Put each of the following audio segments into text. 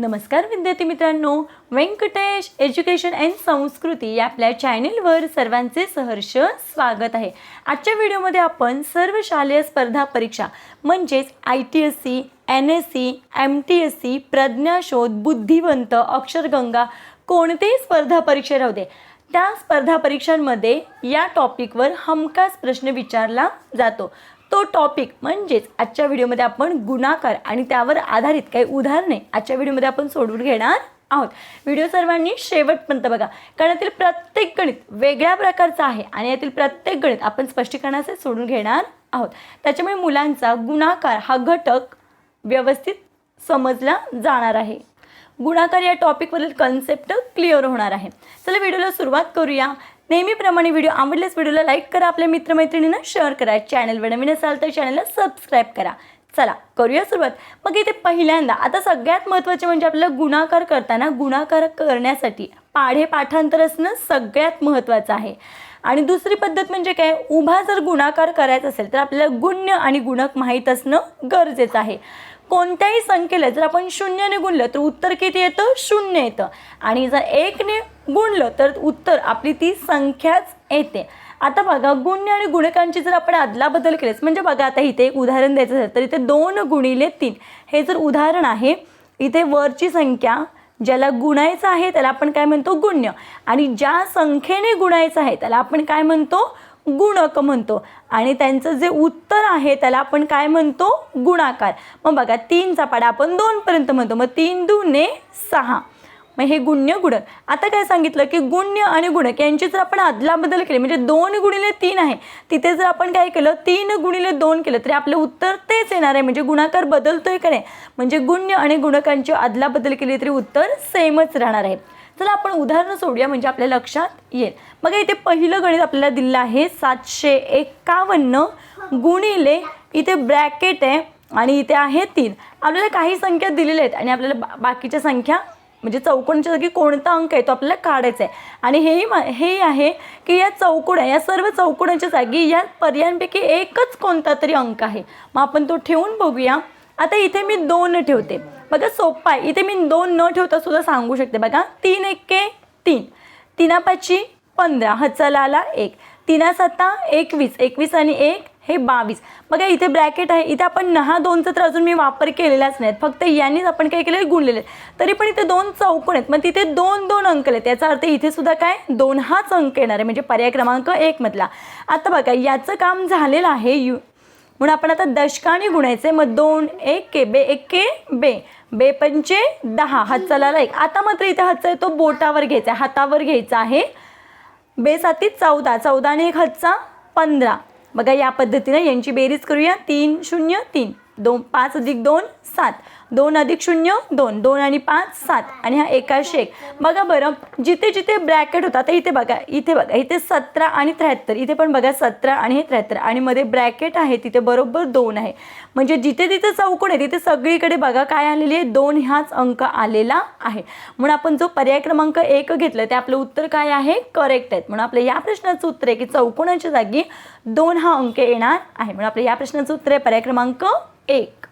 नमस्कार विद्यार्थी मित्रांनो. व्यंकटेश एज्युकेशन अँड संस्कृती या आपल्या चॅनेलवर सर्वांचे सहर्ष स्वागत आहे. आजच्या व्हिडिओमध्ये आपण सर्व शालेय स्पर्धा परीक्षा म्हणजेच I T S C N S C M T S C प्रज्ञाशोध बुद्धिवंत अक्षरगंगा कोणतेही स्पर्धा परीक्षा राहू दे. त्या स्पर्धा परीक्षांमध्ये या टॉपिकवर हमखास प्रश्न विचारला जातो. तो टॉपिक म्हणजेच आजच्या व्हिडिओमध्ये आपण गुणाकार आणि त्यावर आधारित काही उदाहरणे आजच्या व्हिडिओमध्ये आपण सोडवून घेणार आहोत. व्हिडिओ सर्वांनी शेवटपर्यंत बघा. कारण यातील प्रत्येक गणित वेगळ्या प्रकारचं आहे आणि यातील प्रत्येक गणित आपण स्पष्टीकरणाचे सोडून घेणार आहोत. त्याच्यामुळे मुलांचा गुणाकार हा घटक व्यवस्थित समजला जाणार आहे. गुणाकार या टॉपिकवरील कन्सेप्ट क्लिअर होणार आहे. चला व्हिडिओला सुरुवात करूया. नेहमीप्रमाणे व्हिडिओ आवडल्यास व्हिडिओला लाईक करा आपल्या मित्रमैत्रिणींना शेअर करा. चॅनलवर नवीन असाल तर चॅनलला सबस्क्राईब करा. चला करूया सुरुवात. मग इथे पहिल्यांदा आता सगळ्यात महत्त्वाचे म्हणजे आपल्याला गुणाकार करताना गुणाकार करण्यासाठी पाढे पाठांतर असणं सगळ्यात महत्त्वाचं आहे. आणि दुसरी पद्धत म्हणजे काय? उभा जर गुणाकार करायचा असेल तर आपल्याला गुण्य आणि गुणक माहीत असणं गरजेचं आहे. कोणत्याही संख्येला जर आपण शून्यने गुणलं तर उत्तर किती येतं? शून्य येतं. आणि जर एकने गुणलं तर उत्तर आपली ती संख्याच येते. आता बघा गुण्य आणि गुणकांची जर आपण अदलाबदल केलीच म्हणजे बघा आता इथे एक उदाहरण द्यायचं असेल तर इथे दोन गुणिले तीन. हे जर उदाहरण आहे इथे वरची संख्या ज्याला गुणायचं आहे त्याला आपण काय म्हणतो? गुण्य. आणि ज्या संख्येने गुणायचं आहे त्याला आपण काय म्हणतो? गुणक म्हणतो. आणि त्यांचं जे उत्तर आहे त्याला आपण काय म्हणतो? गुणाकार. मग बघा तीनचा पाडा आपण दोनपर्यंत म्हणतो. मग तीन दुने सहा. मग हे गुण्य गुणक. आता काय सांगितलं की गुण्य आणि गुणक यांची जर आपण अदलाबदल केली म्हणजे दोन गुणिले तीन आहे तिथे जर आपण काय केलं तीन गुणिले दोन केलं तरी आपलं उत्तर तेच येणार आहे. म्हणजे गुणाकार बदलतोय का नाही? म्हणजे गुण्य आणि गुणकांची अदलाबदल केली तरी उत्तर सेमच राहणार आहे. चला आपण उदाहरणं सोडूया म्हणजे आपल्या लक्षात येईल. मग इथे पहिलं गणित आपल्याला दिलं आहे सातशे एकावन्न गुणिले इथे ब्रॅकेट आहे आणि इथे आहे तीन. आपल्याला काही संख्या दिलेल्या आहेत आणि आपल्याला बा बाकीच्या संख्या म्हणजे चौकोनच्या जागी कोणता अंक आहे तो आपल्याला काढायचा आहे. आणि हेही मा हेही आहे की या चौकोन या सर्व चौकोनाच्या जागी या पर्यायांपैकी एकच कोणता तरी अंक आहे. मग आपण तो ठेवून बघूया. आता इथे मी दोन ठेवते. बघा सोप्पा आहे. इथे मी दोन न ठेवता सुद्धा सांगू शकते बघा. तीन एके तीन. तिनापाची पंधरा हचलाला एक. तिना सत्ता एकवीस. एकवीस आणि एक हे बावीस. बघा इथे ब्रॅकेट आहे. इथे आपण नहा दोनचा तर अजून मी वापर केलेलाच नाहीत. फक्त यांनीच आपण काय केलं गुणलेले तरी पण इथे दोन चौकोन आहेत. मग तिथे दोन दोन अंक आहेत याचा अर्थ इथे सुद्धा काय? दोन हाच अंक येणार आहे. म्हणजे पर्याय क्रमांक एकमधला आता बघा याचं काम झालेलं आहे यू म्हणून आपण आता दशकाने गुणायचे. मग दोन एक के बे एक के बे. बे पंचे दहा. हात चलाला एक. आता मात्र इथे हातचा तो बोटावर घ्यायचा आहे. हातावर घ्यायचा आहे. बे साती चौदा. चौदा आणि एक हातचा पंधरा. बघा या पद्धतीने यांची बेरीज करूया. तीन शून्य तीन. दोन पाच अधिक दोन सात. दोन अधिक शून्य दोन. दोन आणि पाच सात. आणि हा एकाशे एक. बघा बरं जिथे जिथे ब्रॅकेट होता तर इथे बघा इथे बघा इथे सतरा आणि त्र्याहत्तर. इथे पण बघा सतरा आणि हे त्र्याहत्तर. आणि मध्ये ब्रॅकेट आहे तिथे बरोबर दोन आहे. म्हणजे जिथे तिथे चौकोन आहे तिथे सगळीकडे बघा काय आलेली आहे? दोन ह्याच अंक आलेला आहे. म्हणून आपण जो पर्याय क्रमांक एक घेतलं ते आपलं उत्तर काय आहे? करेक्ट आहेत म्हणून आपलं या प्रश्नाचं उत्तर आहे की चौकोनाच्या जागी दोन हा अंक येणार आहे. म्हणून आपलं या प्रश्नाचं उत्तर आहे पर्याय क्रमांक एक.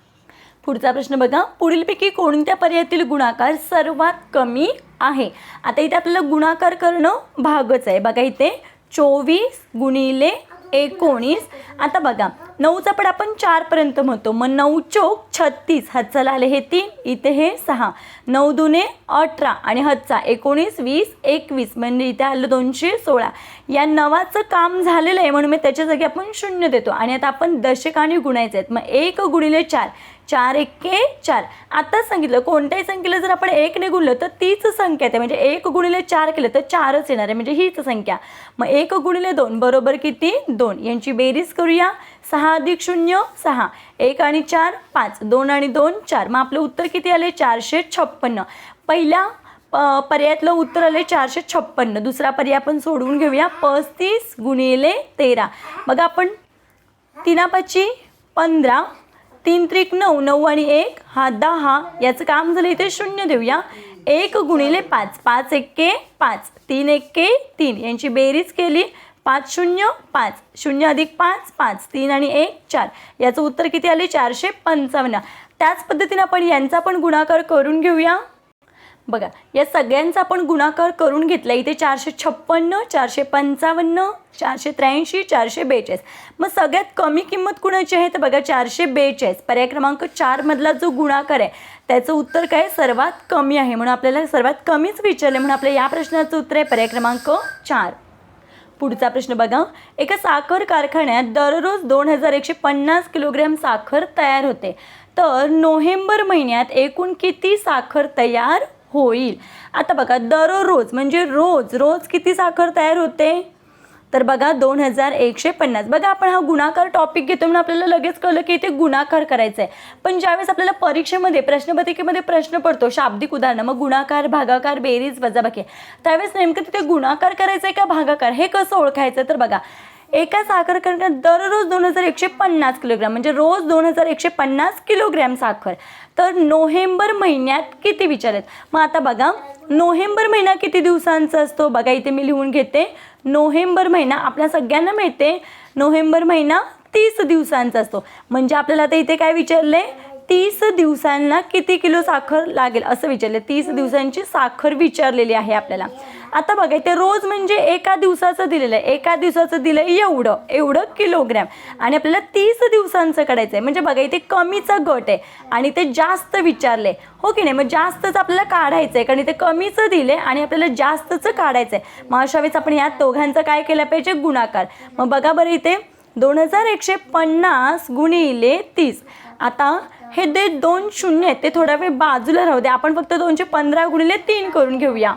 पुढचा प्रश्न बघा. पुढीलपैकी कोणत्या पर्यायातील गुणाकार सर्वात कमी आहे? आता इथे आपल्याला गुणाकार करणं भागच आहे. बघा इथे. चोवीस गुणिले एकोणीस. आता बघा नऊचा पण आपण चारपर्यंत म्हणतो. मग नऊ चोक छत्तीस. हत्चाला आले हे तीन इथे हे सहा. नऊ दुने अठरा आणि हत्चा एकोणीस वीस एकवीस. म्हणजे इथे आलं दोनशे सोळा. या नवाचं काम झालेलं आहे म्हणून मी त्याच्या जागी आपण शून्य देतो. आणि आता आपण दशकाने गुणायचे आहेत. मग एक गुणिले चार. चार एके चार. आत्ताच सांगितलं कोणत्याही संख्येला जर आपण एकने गुणलं तर तीच संख्या येते. म्हणजे एक गुणिले चार केलं तर चारच येणार आहे. म्हणजे हीच संख्या. मग एक गुणिले दोन बरोबर किती? दोन. यांची बेरीज करूया. सहा अधिक शून्य सहा. एक आणि चार पाच. दोन आणि दोन चार. मग आपलं उत्तर किती आले? चारशे छप्पन्न. पहिल्या प पर्यायातलं उत्तर आले चारशे छप्पन्न. दुसरा पर्याय आपण सोडवून घेऊया. पस्तीस गुणिले तेरा. मग आपण तिनापाची पंधरा. तीन त्रिक नऊ नऊ आणि एक हा दहा याचं काम झालं इथे शून्य देऊया. एक गुणिले पाच पाच एक्के पाच. तीन एक्के तीन. यांची बेरीज केली पाच शून्य पाच. शून्य अधिक पाच पाच. तीन आणि एक चार. याचं उत्तर किती आले? चारशे पंचावन्न. त्याच पद्धतीने आपण यांचा पण गुणाकार करून घेऊया. बघा या सगळ्यांचा आपण गुणाकार करून घेतला. इथे चारशे छप्पन्न चारशे पंचावन्न चारशे त्र्याऐंशी चारशे बेचाळीस. मग सगळ्यात कमी किंमत कुणाची आहे? तर बघा चारशे बेचाळीस. पर्याय क्रमांक चारमधला जो गुणाकार आहे त्याचं उत्तर काय सर्वात कमी आहे. म्हणून आपल्याला सर्वात कमीच विचारले म्हणून आपल्या या प्रश्नाचं उत्तर आहे पर्याय क्रमांक चार. पुढचा प्रश्न बघा. एका साखर कारखान्यात दररोज दोन हजार एकशे पन्नास किलोग्रॅम साखर तयार होते. तर नोव्हेंबर महिन्यात एकूण किती साखर तयार होईल. आता बघा दररोज म्हणजे रोज रोज किती साखर तयार होते? तर बघा दोन हजार एकशे पन्नास. बघा आपण हा गुणाकार टॉपिक घेतो म्हणून आपल्याला लगेच कळलं की इथे गुणाकार करायचा आहे पण ज्यावेळेस आपल्याला परीक्षेमध्ये प्रश्नपत्रिकेमध्ये प्रश्न पडतो शाब्दिक उदाहरणं मग गुणाकार भागाकार बेरीज वजाबाकी त्यावेळेस नेमकं तिथे गुणाकार करायचं आहे का भागाकार? हे कसं ओळखायचं? तर बघा एका साखर कारखान्यात दररोज दोन हजार एकशे पन्नास किलोग्रॅम म्हणजे रोज दोन हजार एकशे पन्नास किलोग्रॅम साखर. तर नोव्हेंबर महिन्यात किती विचारत मग आता बघा नोव्हेंबर महिना किती दिवसांचा असतो? बघा इथे मी लिहून घेते. नोव्हेंबर महिना आपल्या सगळ्यांना मिळते. नोव्हेंबर महिना तीस दिवसांचा असतो. म्हणजे आपल्याला आता इथे काय विचारले तीस दिवसांना किती किलो साखर लागेल असं विचारले. तीस दिवसांची साखर विचारलेली आहे आपल्याला. आता बघा इथे रोज म्हणजे एका दिवसाचं दिलेलं आहे. एका दिवसाचं दिलं आहे एवढं एवढं किलोग्रॅम. आणि आपल्याला तीस दिवसांचं काढायचं आहे म्हणजे बघा इथे कमीचा गट आहे. आणि ते जास्त विचारले हो की नाही? मग जास्तच आपल्याला काढायचं आहे कारण इथे कमीचं दिले आणि आपल्याला जास्तचं काढायचं आहे मग अशा वेळेस आपण या दोघांचं काय केलं पाहिजे? गुणाकार. मग बघा बरं इथे दोन हजार एकशे पन्नास गुणिले तीस. आता हे जे दोन शून्य आहेत. ते थोडा वेळ बाजूला राहू दे. आपण फक्त दोनशे पंधरा गुणिले तीन करून घेऊया.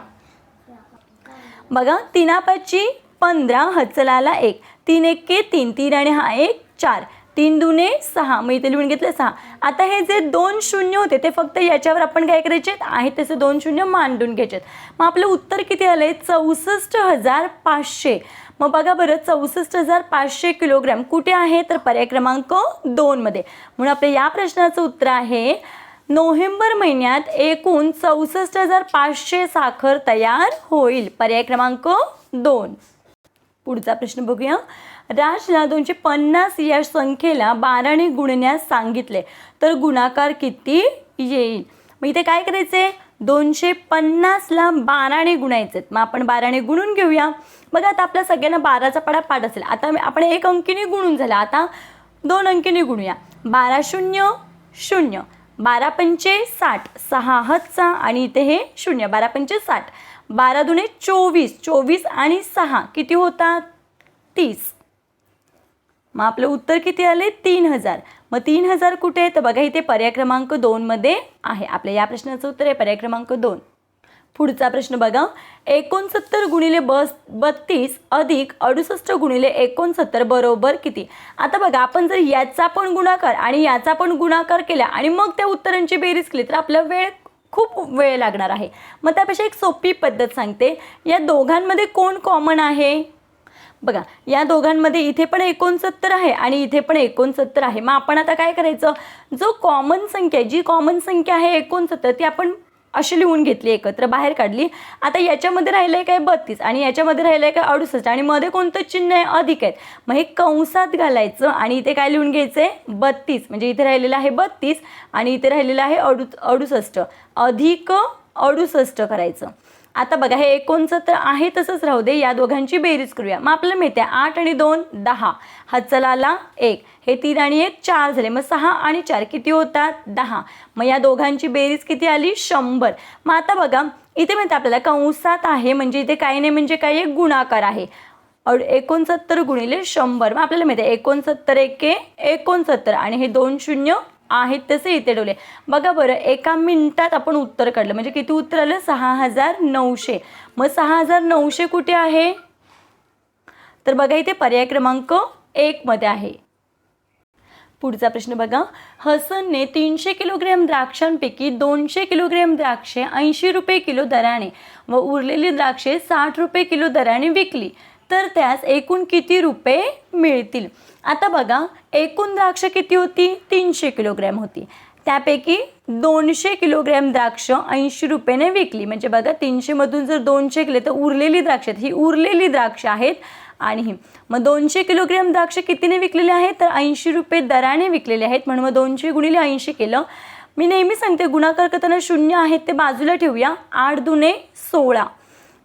बघा तिनापाची पंधरा हचलाला एक. तीन एक के तीन. तीन आणि हा एक चार. तीन दुने सहा. मग इथे लिहून घेतलं सहा. आता हे जे दोन शून्य होते ते फक्त याच्यावर आपण काय करायचे आहेत? तसे दोन शून्य मांडून घ्यायचे मग आपलं उत्तर किती आलं आहे चौसष्ट हजार पाचशे. मग बघा बरं चौसष्ट हजार पाचशे किलोग्रॅम कुठे आहे? तर पर्याय क्रमांक दोनमध्ये म्हणून आपल्या या प्रश्नाचं उत्तर आहे नोव्हेंबर महिन्यात एकूण चौसष्ट हजार पाचशे साखर तयार होईल. पर्याय क्रमांक दोन. पुढचा प्रश्न बघूया. राजला दोनशे पन्नास या संख्येला बाराने गुणण्यास सांगितले. तर गुणाकार किती येईल? मग इथे काय करायचे दोनशे पन्नासला बाराने गुणायचे मग आपण बाराने गुणून घेऊया. बघा आता आपल्या सगळ्यांना बाराचा पडा पाठ असेल. आता आपण एक अंकीने गुणून झाला. आता दोन अंकीने गुणूया. बारा शून्य शून्य. बारा पंचे साठ. सहा हतचा आणि इथे हे शून्य. बारा पंचे साठ. बारा दुने चोवीस. चोवीस आणि सहा. किती होतात? तीस. मग आपलं उत्तर किती आले? तीन हजार. मग तीन हजार कुठे आहे तर बघा इथे पर्याय क्रमांक दोनमध्ये आहे. आपल्या या प्रश्नाचं उत्तर आहे पर्याय क्रमांक दोन. पुढचा प्रश्न बघा. एकोणसत्तर गुणिले बस बत्तीस अधिक अडुसष्ट गुणिले एकोणसत्तर बरोबर किती? आता बघा आपण जर याचा पण गुणाकार आणि याचा पण गुणाकार केला आणि मग त्या उत्तरांची बेरीज केली तर आपला वेळ खूप वेळ लागणार आहे. मग त्यापेक्षा एक सोपी पद्धत सांगते. या दोघांमध्ये कोण कॉमन आहे? बघा या दोघांमध्ये इथे पण एकोणसत्तर आहे आणि इथे पण एकोणसत्तर आहे. मग आपण आता काय करायचं? जो कॉमन संख्या आहे जी कॉमन संख्या आहे एकोणसत्तर ती आपण अशी लिहून घेतली एकत्र बाहेर काढली. आता याच्यामध्ये राहिलं आहे काय बत्तीस आणि याच्यामध्ये राहिलं आहे काय अडुसष्ट आणि मध्ये कोणतं चिन्ह आहे? अधिक आहेत. मग हे कंसात घालायचं आणि इथे काय लिहून घ्यायचं आहे बत्तीस. म्हणजे इथे राहिलेलं आहे बत्तीस आणि इथे राहिलेलं आहे अडु अडुसष्ट. अधिक अडुसष्ट करायचं. आता बघा हे एकोणसत्तर आहे तसंच राहू दे या दोघांची बेरीज करूया. मग आपल्याला मिळते आठ आणि दोन दहा. हचलाला एक. हे तीन आणि एक चार झाले. मग सहा आणि चार किती होतात? दहा. मग या दोघांची बेरीज किती आली? शंभर. मग आता बघा इथे म्हणते आपल्याला कंसात आहे म्हणजे इथे काही नाही म्हणजे काही एक गुणाकार आहे. अड एकोणसत्तर गुणिले शंभर. मग आपल्याला माहिती आहे एकोणसत्तर एके एकोणसत्तर. आणि हे दोन शून्य आहेत तसे इथे ठेवले. बघा बरं एका मिनिटात आपण उत्तर काढलं. म्हणजे किती उत्तर आलं? सहा हजार नऊशे. मग सहा हजार नऊशे कुठे आहे? तर बघा इथे पर्याय क्रमांक एकमध्ये आहे. पुढचा प्रश्न बघा. हसनने तीनशे किलोग्रॅम द्राक्षांपैकी दोनशे किलोग्रॅम द्राक्षे ऐंशी रुपये किलो दराने व उरलेली द्राक्षे साठ रुपये किलो दराने विकली. तर त्यास एकूण किती रुपये मिळतील? आता बघा एकूण द्राक्ष किती होती? तीनशे किलोग्रॅम होती. त्यापैकी दोनशे किलोग्रॅम द्राक्ष ऐंशी रुपयाने विकली. म्हणजे बघा तीनशेमधून जर दोनशे केले तर उरलेली द्राक्ष आहेत. ही उरलेली द्राक्ष आहेत आणि ही. मग दोनशे किलोग्रॅम द्राक्ष कितीने विकलेले आहेत? तर ऐंशी रुपये दराने विकलेले आहेत. म्हणून मग दोनशे गुणिले ऐंशी केलं. मी नेहमी सांगते गुणाकार करताना शून्य आहेत ते बाजूला ठेवूया. आठ दुने सोळा.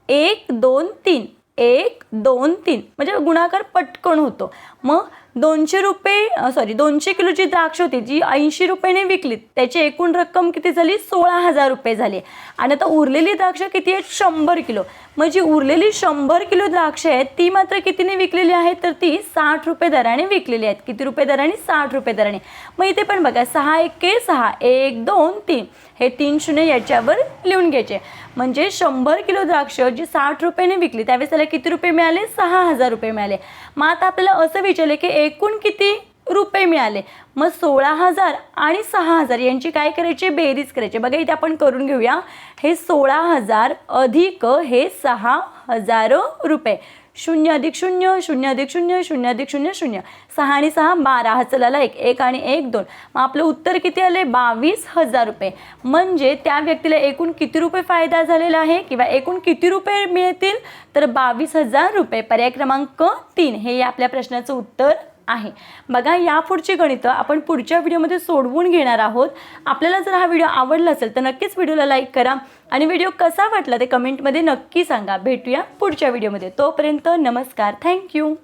एक दोन तीन. एक दोन तीन. म्हणजे गुणाकार पटकन होतो. मग दोनशे रुपये सॉरी दोनशे किलोची द्राक्ष होती जी ऐंशी रुपयाने विकलीत त्याची एकूण रक्कम किती झाली? सोळा हजार रुपये झाली. आणि आता उरलेली द्राक्ष किती आहेत? शंभर किलो. मग जी उरलेली शंभर किलो द्राक्ष आहेत ती मात्र कितीने विकलेली आहेत? तर ती साठ रुपये दराने विकलेली आहेत. किती रुपये दराने? साठ रुपये दराने. मग इथे पण बघा सहा एके सहा एक दोन तीन. हे तीन शून्य याच्यावर लिहून घ्यायचे. म्हणजे शंभर किलो द्राक्ष जी साठ रुपयाने विकली त्यावेळेस त्याला किती रुपये मिळाले? सहा हजार रुपये मिळाले. मग आता आपल्याला असं विचारले की एकूण किती रुपये मिळाले? मग सोळा हजार आणि सहा हजार यांची काय करायची? बेरीज करायची. बघा इथे आपण करून घेऊया. हे सोळा हजार अधिक हे सहा हजार रुपये. शून्य अधिक शून्य शून्य अधिक शून्य शून्य अधिक शून्य शून्य. सहा आणि सहा बारा. हा चलाला एक. एक आणि एक दोन. मग आपलं उत्तर किती आले? बावीस हजार रुपये. म्हणजे त्या व्यक्तीला एकूण किती रुपये फायदा झालेला आहे? किंवा एकूण किती रुपये मिळतील? तर बावीस हजार रुपये. पर्याय क्रमांक तीन. हे या आपल्या प्रश्नाचं उत्तर. आहे. बघा या पुढची गणितं आपण पुढच्या व्हिडिओमध्ये सोडवून घेणार आहोत. आपल्याला जर हा व्हिडिओ आवडला असेल तर नक्कीच व्हिडिओला लाईक करा आणि व्हिडिओ कसा वाटला ते कमेंटमध्ये नक्की सांगा. भेटूया पुढच्या व्हिडिओमध्ये. तोपर्यंत नमस्कार. थँक्यू.